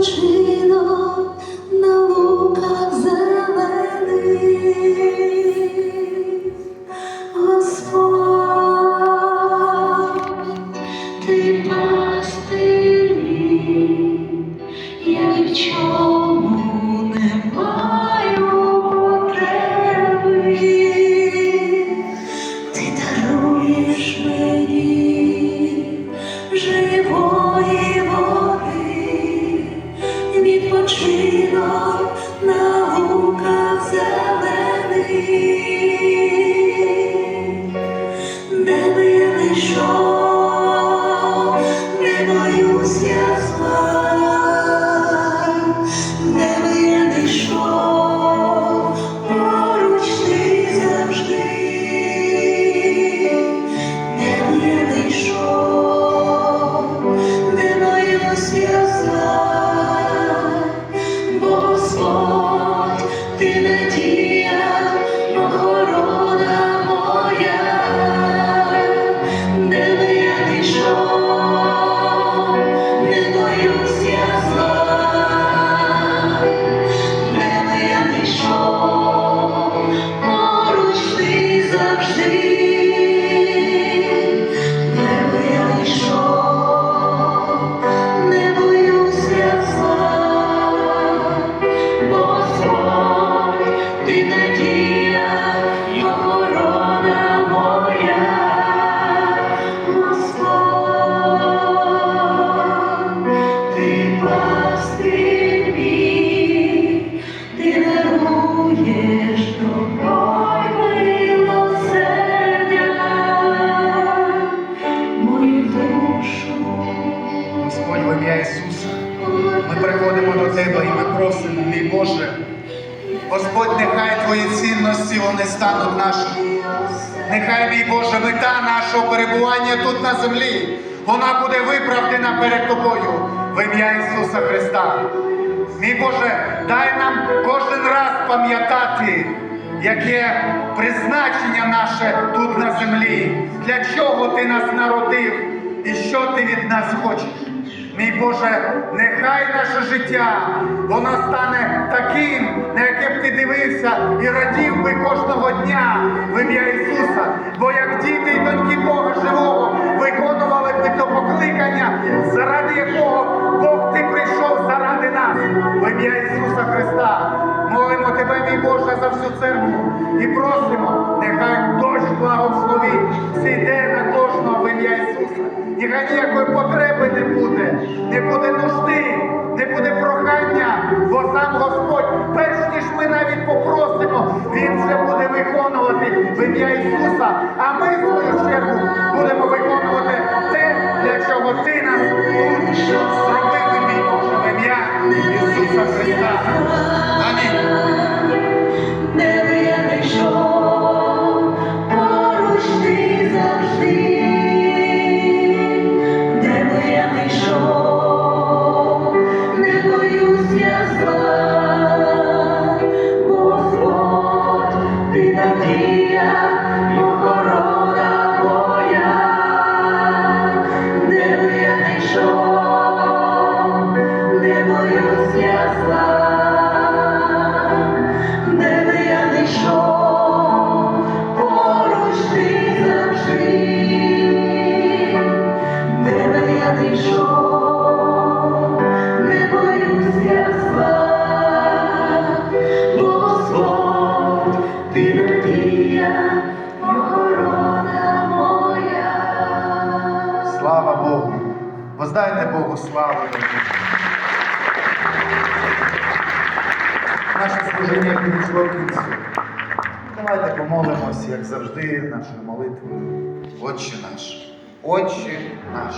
吹 би ім'я Ісуса, ми приходимо до Тебе і ми просимо, мій Боже, Господь, нехай Твої цінності вони стануть нашими. Нехай, мій Боже, мета нашого перебування тут на землі, вона буде виправдана перед Тобою в ім'я Ісуса Христа. Мій Боже, дай нам кожен раз пам'ятати, яке призначення наше тут на землі, для чого ти нас народив і що ти від нас хочеш. Мій Боже, нехай наше життя воно стане таким, на яке б ти дивився і радів би кожного дня в ім'я Ісуса. Бо як діти й доньки Бога живого виконували би то покликання, заради якого Бог ти прийшов заради нас в ім'я Ісуса Христа. Молимо тебе, мій Боже, за всю церкву і просимо, нехай дощ благословить зійде на кожного в ім'я Ісуса. Нехай ніякої виконувати в ім'я Ісуса. А ми, в свою чергу, будемо Слава Богу! Воздайте Богу славу. Наше служіння підійшло кінцю. Давайте помолимось, як завжди, нашою молитвою. Отче наш, Отче наш.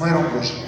Миром Божим.